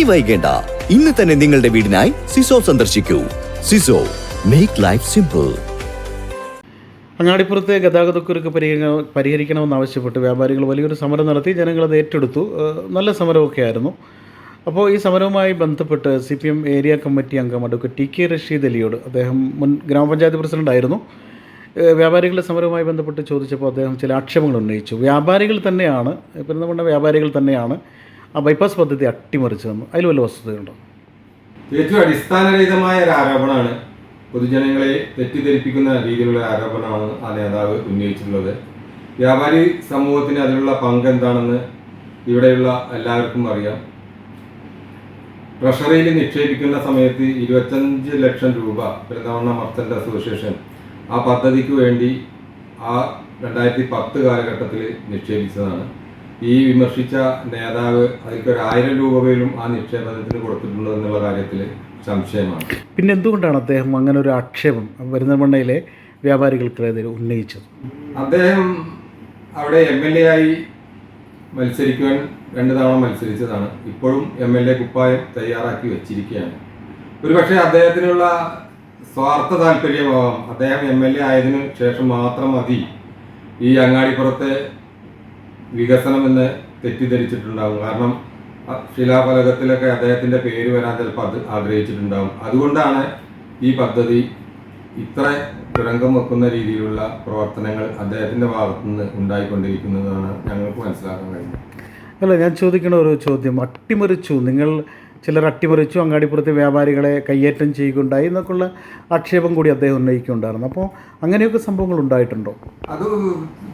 ഇനി വൈകേണ്ട. ഇന്ന് തന്നെ നിങ്ങളുടെ വീടിനായി സിസോ സന്ദർശിക്കൂ. സിസോ മേക്ക് ലൈഫ് സിമ്പിൾ അങ്ങാടിപ്പുറത്തെ ഗതാഗതക്കുരുക്ക് പരിഹരിക്ക പരിഹരിക്കണമെന്നാവശ്യപ്പെട്ട് വ്യാപാരികൾ വലിയൊരു സമരം നടത്തി. ജനങ്ങളത് ഏറ്റെടുത്തു. നല്ല സമരമൊക്കെ ആയിരുന്നു. അപ്പോൾ ഈ സമരവുമായി ബന്ധപ്പെട്ട് C P M area committee അംഗം അഡ്വക്കേറ്റ് ടി കെ റഷീദ് അലിയോട് അദ്ദേഹം മുൻ ഗ്രാമപഞ്ചായത്ത് പ്രസിഡന്റ് ആയിരുന്നു. വ്യാപാരികളുടെ സമരവുമായി ബന്ധപ്പെട്ട് ചോദിച്ചപ്പോൾ അദ്ദേഹം ചില ആക്ഷേപങ്ങൾ ഉന്നയിച്ചു. വ്യാപാരികൾ തന്നെയാണ് പെരുന്തമണ്ണ വ്യാപാരികൾ തന്നെയാണ് ആ ബൈപ്പാസ് പദ്ധതി അട്ടിമറിച്ചതെന്ന് അതിൽ വല്ല വസ്തുതയുണ്ടോ ഏറ്റവും അടിസ്ഥാനരഹിതമായ ഒരു ആരോപണമാണ് പൊതുജനങ്ങളെ തെറ്റിദ്ധരിപ്പിക്കുന്ന രീതിയിലുള്ള ആരോപണമാണ് ആ നേതാവ് ഉന്നയിച്ചിട്ടുള്ളത്. വ്യാപാരി സമൂഹത്തിന് അതിലുള്ള പങ്ക് എന്താണെന്ന് ഇവിടെയുള്ള എല്ലാവർക്കും അറിയാം. ട്രഷറിയിൽ നിക്ഷേപിക്കുന്ന സമയത്ത് ഇരുപത്തഞ്ച് ലക്ഷം രൂപ പെരുന്തവണ്ണ മർച്ചന്റ് അസോസിയേഷൻ ആ പദ്ധതിക്ക് വേണ്ടി ആ രണ്ടായിരത്തി പത്ത് കാലഘട്ടത്തിൽ നിക്ഷേപിച്ചതാണ്. ഈ വിമർശിച്ച നേതാവ് അതിലേക്ക് ഒരു ആയിരം രൂപ പോലും ആ നിക്ഷേപത്തിന് കൊടുത്തിട്ടുള്ളത് എന്നുള്ള കാര്യത്തിൽ സംശയമാണ്. പിന്നെ എന്തുകൊണ്ടാണ് അദ്ദേഹം അങ്ങനെ ഒരു ആക്ഷേപം പെരുന്തമണ്ണയിലെ വ്യാപാരികൾക്കെതിരെ ഉന്നയിച്ചത്? അദ്ദേഹം അവിടെ എം എൽ എ ആയി മത്സരിക്കുവാൻ രണ്ട് തവണ മത്സരിച്ചതാണ്. ഇപ്പോഴും എം എൽ എ കുപ്പായം തയ്യാറാക്കി വെച്ചിരിക്കുകയാണ്. ഒരുപക്ഷെ അദ്ദേഹത്തിനുള്ള സ്വാർത്ഥ താല്പര്യമാവാം. അദ്ദേഹം എം എൽ എ ആയതിനു ശേഷം മാത്രം മതി. ഈ അങ്ങാടിപ്പുറത്തെ വികസനം എന്ന് തെറ്റിദ്ധരിച്ചിട്ടുണ്ടാകും കാരണം ശിലാഫലകത്തിലൊക്കെ അദ്ദേഹത്തിന്റെ പേര് വരാൻ ചിലപ്പോൾ അത് ആഗ്രഹിച്ചിട്ടുണ്ടാകും അതുകൊണ്ടാണ് ഈ പദ്ധതി ഇത്ര തുരങ്കം വെക്കുന്ന രീതിയിലുള്ള പ്രവർത്തനങ്ങൾ അദ്ദേഹത്തിന്റെ ഭാഗത്തു നിന്ന് ഉണ്ടായിക്കൊണ്ടിരിക്കുന്നതാണ് ഞങ്ങൾക്ക് മനസ്സിലാക്കാൻ കഴിയുന്നത്. അല്ല ഞാൻ ചോദിക്കുന്ന ഒരു ചോദ്യം. അട്ടിമറിച്ചു. നിങ്ങൾ ചിലർ അട്ടിമറിച്ചു. അങ്ങാടിപ്പുറത്തെ വ്യാപാരികളെ കയ്യേറ്റം ചെയ്യുകയുണ്ടായി എന്നൊക്കെയുള്ള ആക്ഷേപം കൂടി അദ്ദേഹം ഉന്നയിക്കുകയുണ്ടായിരുന്നു. അപ്പോൾ അങ്ങനെയൊക്കെ സംഭവങ്ങൾ ഉണ്ടായിട്ടുണ്ടോ? അത്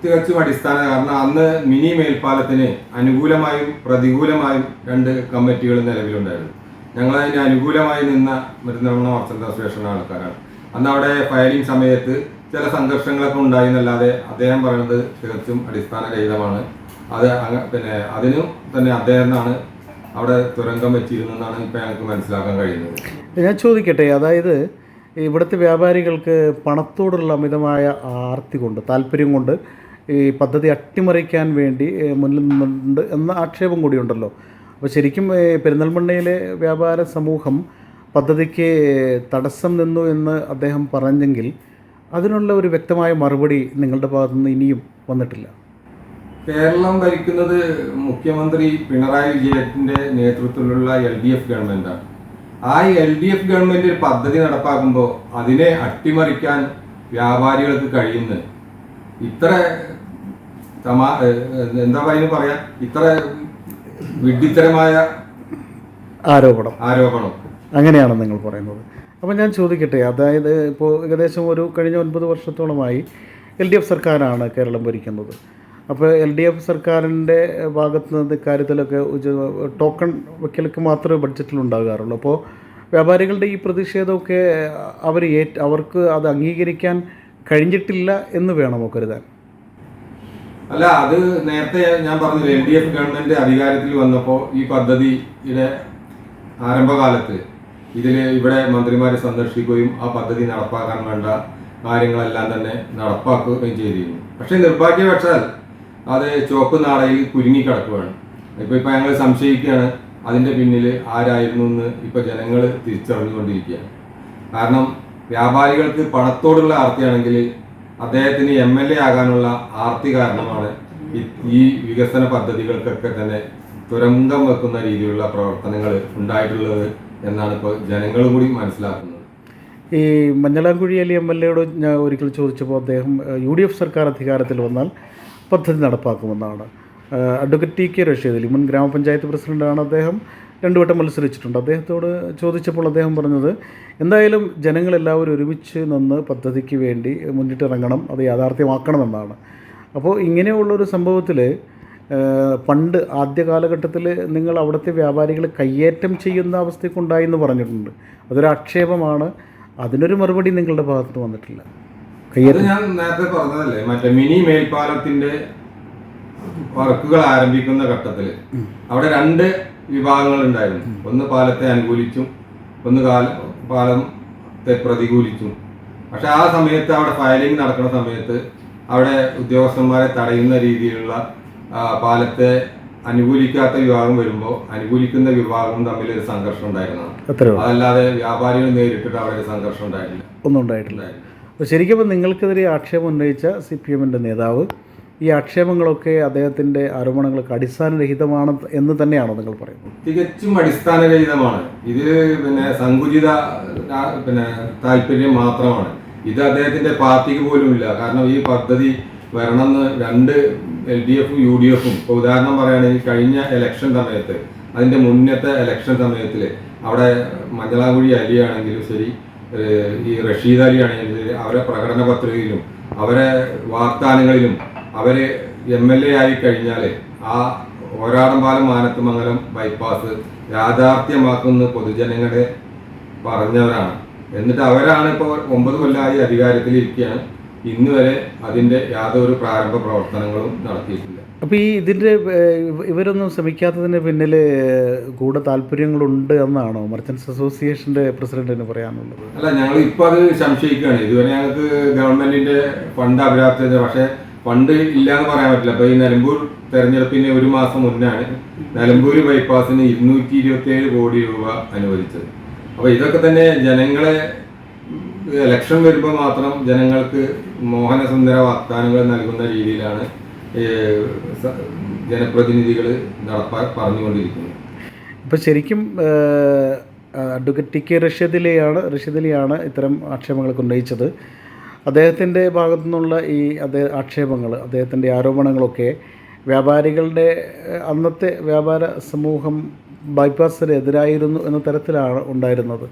തികച്ചും അടിസ്ഥാന കാരണം അന്ന് മിനി മേൽപ്പാലത്തിന് അനുകൂലമായും പ്രതികൂലമായും രണ്ട് കമ്മിറ്റികൾ നിലവിലുണ്ടായിരുന്നു. ഞങ്ങൾ അതിന് അനുകൂലമായി നിന്ന മരുന്നവണ്ണ മർച്ചന്റ് അസോസിയേഷൻ ആൾക്കാരാണ്. അന്ന് അവിടെ ഫയലിംഗ് സമയത്ത് ചില സംഘർഷങ്ങളൊക്കെ ഉണ്ടായി എന്നല്ലാതെ അദ്ദേഹം പറയുന്നത് തികച്ചും അടിസ്ഥാനരഹിതമാണ്. അത് പിന്നെ അതിനും തന്നെ അദ്ദേഹമാണ് അവിടെ തുരങ്കം വെച്ചിരുന്നെന്നാണ് ഇപ്പം ഞങ്ങൾക്ക് മനസ്സിലാക്കാൻ കഴിയുന്നത്. ഞാൻ ചോദിക്കട്ടെ അതായത് ഇവിടുത്തെ വ്യാപാരികൾക്ക് പണത്തോടുള്ള അമിതമായ ആർത്തി കൊണ്ട് താല്പര്യം കൊണ്ട് ഈ പദ്ധതി അട്ടിമറിക്കാൻ വേണ്ടി മുന്നിൽ നിന്നുണ്ട് എന്ന ആക്ഷേപം കൂടിയുണ്ടല്ലോ അപ്പോൾ ശരിക്കും പെരിന്തൽമണ്ണയിലെ വ്യാപാര സമൂഹം പദ്ധതിക്ക് തടസ്സം നിന്നു എന്ന് അദ്ദേഹം പറഞ്ഞെങ്കിൽ അതിനുള്ള ഒരു വ്യക്തമായ മറുപടി നിങ്ങളുടെ ഭാഗത്തുനിന്ന് ഇനിയും വന്നിട്ടില്ല. കേരളം ഭരിക്കുന്നത് മുഖ്യമന്ത്രി പിണറായി വിജയന്റെ നേതൃത്വത്തിലുള്ള എൽ ഡി എഫ് ഗവൺമെന്റാണ് ആ എൽ ഡി എഫ് ഗവൺമെന്റ് ഒരു പദ്ധതി നടപ്പാക്കുമ്പോൾ അതിനെ അട്ടിമറിക്കാൻ വ്യാപാരികൾക്ക് കഴിയുന്ന ഇത്ര തമാ എന്താ പറയുന്നത് പറയാ? ഇത്ര വിഡ്ഢിത്തരമായ ആരോപണം. ആരോപണം. അങ്ങനെയാണ് നിങ്ങൾ പറയുന്നത്. അപ്പോൾ ഞാൻ ചോദിക്കട്ടെ അതായത് ഇപ്പോൾ ഏകദേശം ഒരു കഴിഞ്ഞ ഒൻപത് വർഷത്തോളമായി എൽ ഡി എഫ് സർക്കാരാണ് കേരളം ഭരിക്കുന്നത്. അപ്പോൾ എൽ ഡി എഫ് സർക്കാരിന്റെ ഭാഗത്ത് നിന്ന് ഇക്കാര്യത്തിലൊക്കെ ടോക്കൺ വയ്ക്കലൊക്കെ മാത്രമേ ബഡ്ജറ്റിൽ ഉണ്ടാകാറുള്ളൂ. അപ്പോൾ വ്യാപാരികളുടെ ഈ പ്രതിഷേധമൊക്കെ അവർ ഏറ്റ അവർക്ക് അത് അംഗീകരിക്കാൻ കഴിഞ്ഞിട്ടില്ല എന്ന് വേണമോ കരുതാൻ അല്ല അത് നേരത്തെ ഞാൻ പറഞ്ഞത് എൽ ഡി എഫ് ഗവൺമെന്റ് അധികാരത്തിൽ വന്നപ്പോൾ ഈ പദ്ധതിയുടെ ആരംഭകാലത്ത് ഇതിൽ ഇവിടെ മന്ത്രിമാരെ സന്ദർശിക്കുകയും ആ പദ്ധതി നടപ്പാക്കാൻ വേണ്ട കാര്യങ്ങളെല്ലാം തന്നെ നടപ്പാക്കുകയും ചെയ്തിരുന്നു. പക്ഷേ നിർഭാഗ്യവശാൽ അത് ചുവപ്പ് നാടയിൽ കുരുങ്ങിക്കിടക്കുകയാണ് ഇപ്പൊ ഇപ്പൊ ഞങ്ങൾ സംശയിക്കുകയാണ് അതിന്റെ പിന്നിൽ ആരായിരുന്നു എന്ന് ഇപ്പൊ ജനങ്ങൾ തിരിച്ചറിഞ്ഞുകൊണ്ടിരിക്കുകയാണ്. കാരണം വ്യാപാരികൾക്ക് പണത്തോടുള്ള ആർത്തിയാണെങ്കിൽ അദ്ദേഹത്തിന് എം എൽ എ ആകാനുള്ള ആർത്തി കാരണമാണ് ഈ- വികസന പദ്ധതികൾക്കൊക്കെ തന്നെ തുരങ്കം വെക്കുന്ന രീതിയിലുള്ള പ്രവർത്തനങ്ങൾ ഉണ്ടായിട്ടുള്ളത് എന്നാണ് ഇപ്പോൾ ജനങ്ങളും കൂടി മനസ്സിലാക്കുന്നത്. ഈ മഞ്ഞളാംകുഴി അലി എം എൽ എയോട് ഞാൻ ഒരിക്കൽ ചോദിച്ചപ്പോൾ അദ്ദേഹം യു ഡി എഫ് സർക്കാർ അധികാരത്തിൽ വന്നാൽ പദ്ധതി നടപ്പാക്കുമെന്നാണ്. Advocate T K Rasheed Ali മുൻ ഗ്രാമപഞ്ചായത്ത് പ്രസിഡന്റാണ് അദ്ദേഹം. രണ്ടു വട്ടം മത്സരിച്ചിട്ടുണ്ട്. അദ്ദേഹത്തോട് ചോദിച്ചപ്പോൾ അദ്ദേഹം പറഞ്ഞത് എന്തായാലും ജനങ്ങളെല്ലാവരും ഒരുമിച്ച് നിന്ന് പദ്ധതിക്ക് വേണ്ടി മുന്നിട്ടിറങ്ങണം അത് യാഥാർത്ഥ്യമാക്കണമെന്നാണ്. അപ്പോൾ ഇങ്ങനെയുള്ളൊരു സംഭവത്തിൽ പണ്ട് ആദ്യ കാലഘട്ടത്തിൽ നിങ്ങൾ അവിടുത്തെ വ്യാപാരികളെ കയ്യേറ്റം ചെയ്യുന്ന അവസ്ഥയ്ക്കുണ്ടായി എന്ന് പറഞ്ഞിട്ടുണ്ട്. അതൊരു ആക്ഷേപമാണ് അതിനൊരു മറുപടി നിങ്ങളുടെ ഭാഗത്ത് വന്നിട്ടില്ല. അത് ഞാൻ നേരത്തെ പറഞ്ഞതല്ലേ മറ്റേ മിനി മേൽപ്പാലത്തിന്റെ വർക്കുകൾ ആരംഭിക്കുന്ന ഘട്ടത്തിൽ അവിടെ രണ്ട് വിഭാഗങ്ങൾ ഉണ്ടായിരുന്നു. ഒന്ന് പാലത്തെ അനുകൂലിച്ചും ഒന്ന് കാല പാലത്തെ പ്രതികൂലിച്ചും. പക്ഷെ ആ സമയത്ത് അവിടെ ഫയലിംഗ് നടക്കുന്ന സമയത്ത് അവിടെ ഉദ്യോഗസ്ഥന്മാരെ തടയുന്ന രീതിയിലുള്ള പാലത്തെ അനുകൂലിക്കാത്ത വിഭാഗം വരുമ്പോൾ അനുകൂലിക്കുന്ന വിഭാഗം തമ്മിൽ ഒരു സംഘർഷം ഉണ്ടായിരുന്നു. അതല്ലാതെ വ്യാപാരികൾ നേരിട്ടിട്ട് അവിടെ ഒരു സംഘർഷം ഉണ്ടായിട്ടില്ല. ഒന്നും ഉണ്ടായിട്ടില്ല. അപ്പോൾ ശരിക്കും നിങ്ങൾക്കെതിരെ ആക്ഷേപം ഉന്നയിച്ച സി പി എമ്മിന്റെ നേതാവ് ഈ ആക്ഷേപങ്ങളൊക്കെ അദ്ദേഹത്തിന്റെ ആരോപണങ്ങൾക്ക് അടിസ്ഥാനരഹിതമാണ് എന്ന് തന്നെയാണോ നിങ്ങൾ പറയുന്നത്? തികച്ചും അടിസ്ഥാനരഹിതമാണ്. ഇത് പിന്നെ സങ്കുചിത പിന്നെ താല്പര്യം മാത്രമാണ്. ഇത് അദ്ദേഹത്തിന്റെ പാർട്ടിക്ക് പോലും ഇല്ല. കാരണം ഈ പദ്ധതി വരണമെന്ന് രണ്ട് എൽ ഡി എഫും യു ഡി എഫും ഇപ്പോൾ ഉദാഹരണം പറയുകയാണെങ്കിൽ കഴിഞ്ഞ ഇലക്ഷൻ സമയത്ത് അതിന്റെ മുന്നത്തെ ഇലക്ഷൻ സമയത്തിൽ അവിടെ മഞ്ഞളാകുഴി അലിയാണെങ്കിലും ശരി ഈ റഷീദ് അലി ആണെങ്കിൽ അവരെ പ്രകടന പത്രികയിലും അവരെ വാഗ്ദാനങ്ങളിലും അവർ എം എൽ എ ആയി കഴിഞ്ഞാൽ ആ ഓരാടംപാലം മാനത്തുമംഗലം ബൈപ്പാസ് യാഥാർത്ഥ്യമാക്കുന്ന പൊതുജനങ്ങളെ പറഞ്ഞവരാണ്. എന്നിട്ട് അവരാണ് ഇപ്പോൾ ഒമ്പത് കൊല്ലമായി അധികാരത്തിലിരിക്കുകയാണ്. ഇന്നുവരെ അതിന്റെ യാതൊരു പ്രാരംഭ പ്രവർത്തനങ്ങളും നടത്തിയിട്ടില്ല. അപ്പോൾ ഈ ഇതിന്റെ ഇവരൊന്നും ശ്രമിക്കാത്തതിന് പിന്നിൽ കൂടെ താല്പര്യങ്ങളുണ്ട് എന്നാണോ മർച്ചൻസ് അസോസിയേഷന്റെ പ്രസിഡന്റിന് പറയാനുള്ളത്? അല്ല ഞങ്ങൾ ഇപ്പോൾ അത് സംശയിക്കുകയാണ്. ഇതുവരെ ഞങ്ങൾക്ക് ഗവൺമെന്റിന്റെ ഫണ്ട് അപര്യാപ്തത പക്ഷേ ഫണ്ട് ഇല്ല എന്ന് പറയാൻ പറ്റില്ല. അപ്പോൾ ഈ നിലമ്പൂർ തെരഞ്ഞെടുപ്പിന് ഒരു മാസം മുന്നാണ് നിലമ്പൂർ ബൈപ്പാസിന് ഇരുന്നൂറ്റി ഇരുപത്തി ഏഴ് കോടി രൂപ അനുവദിച്ചത്. അപ്പോൾ ഇതൊക്കെ തന്നെ ജനങ്ങളെ ഇലക്ഷൻ വരുമ്പോൾ മാത്രം ജനങ്ങൾക്ക് മോഹനസുന്ദര വാഗ്ദാനങ്ങൾ നൽകുന്ന രീതിയിലാണ് ജനപ്രതിനിധികൾ നടപ്പാ പറഞ്ഞുകൊണ്ടിരിക്കുന്നു. ഇപ്പോൾ ശരിക്കും അഡ്വക്കേറ്റ് ടി കെ റഷ്യദിലെയാണ് റഷ്യദിലെയാണ് ഇത്തരം ആക്ഷേപങ്ങളൊക്കെ ഉന്നയിച്ചത്. അദ്ദേഹത്തിന്റെ ഭാഗത്തു നിന്നുള്ള ഈ അദ്ദേഹ ആക്ഷേപങ്ങൾ അദ്ദേഹത്തിന്റെ ആരോപണങ്ങളൊക്കെ വ്യാപാരികളുടെ അന്നത്തെ വ്യാപാര സമൂഹം ബൈപ്പാസിന് എതിരായിരുന്നു എന്ന തരത്തിലാണ് ഉണ്ടായിരുന്നത്.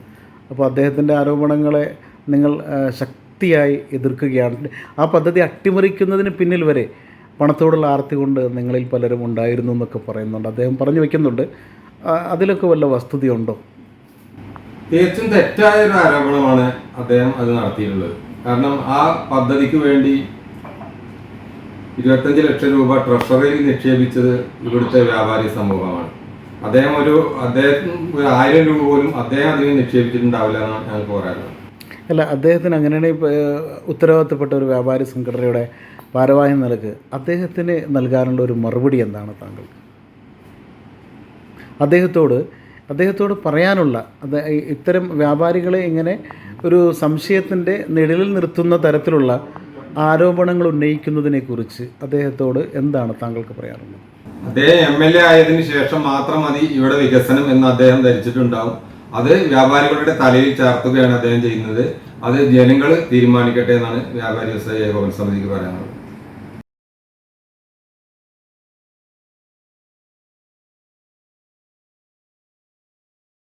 അപ്പോൾ അദ്ദേഹത്തിന്റെ ആരോപണങ്ങളെ നിങ്ങൾ ശക്തിയായി എതിർക്കുകയാണ്. ആ പദ്ധതി അട്ടിമറിക്കുന്നതിന് പിന്നിൽ വരെ പണത്തോടുള്ള ആർത്തി കൊണ്ട് നിങ്ങളിൽ പലരും ഉണ്ടായിരുന്നു എന്നൊക്കെ പറയുന്നുണ്ട്. അദ്ദേഹം പറഞ്ഞു വെക്കുന്നുണ്ട് അതിലൊക്കെ വല്ല വസ്തുതയുണ്ടോ? തികച്ചും തെറ്റായ ഒരു ആരോപണമാണ് അദ്ദേഹം അത് നടത്തിയിട്ടുള്ളത്. കാരണം ആ പദ്ധതിക്ക് വേണ്ടി ഇരുപത്തഞ്ച് ലക്ഷം രൂപ ട്രഷറിയിൽ നിക്ഷേപിച്ചത് ഇവിടുത്തെ വ്യാപാരി സമൂഹമാണ്. അദ്ദേഹം ഒരു അദ്ദേഹം ഒരു ആയിരം രൂപ പോലും അദ്ദേഹം അതിന് നിക്ഷേപിച്ചിട്ടുണ്ടാവില്ല എന്നാണ് ഞങ്ങൾക്ക് പറയാനുള്ളത്. അല്ല അദ്ദേഹത്തിന് അങ്ങനെയാണെങ്കിൽ ഉത്തരവാദിത്തപ്പെട്ട ഒരു വ്യാപാരി സംഘടനയുടെ ഭാരവാഹി നിലയ്ക്ക് അദ്ദേഹത്തിന് നൽകാനുള്ള ഒരു മറുപടി എന്താണ് താങ്കൾക്ക് അദ്ദേഹത്തോട് അദ്ദേഹത്തോട് പറയാനുള്ള അത് ഇത്തരം വ്യാപാരികളെ ഇങ്ങനെ ഒരു സംശയത്തിന്റെ നിഴലിൽ നിർത്തുന്ന തരത്തിലുള്ള ആരോപണങ്ങൾ ഉന്നയിക്കുന്നതിനെക്കുറിച്ച് അദ്ദേഹത്തോട് എന്താണ് താങ്കൾക്ക് പറയാറുള്ളത് അദ്ദേഹം എം എൽ എ ആയതിനു ശേഷം മാത്രം മതി ഇവിടെ വികസനം എന്ന് അദ്ദേഹം ധരിച്ചിട്ടുണ്ടാവും. അത് വ്യാപാരികളുടെ തലയിൽ ചാർത്തുകയാണ് അദ്ദേഹം ചെയ്യുന്നത്. അത് ജനങ്ങൾ തീരുമാനിക്കട്ടെ എന്നാണ് വ്യാപാരി വ്യവസായ ഏകോപന സമിതിക്ക് പറയാനുള്ളത്.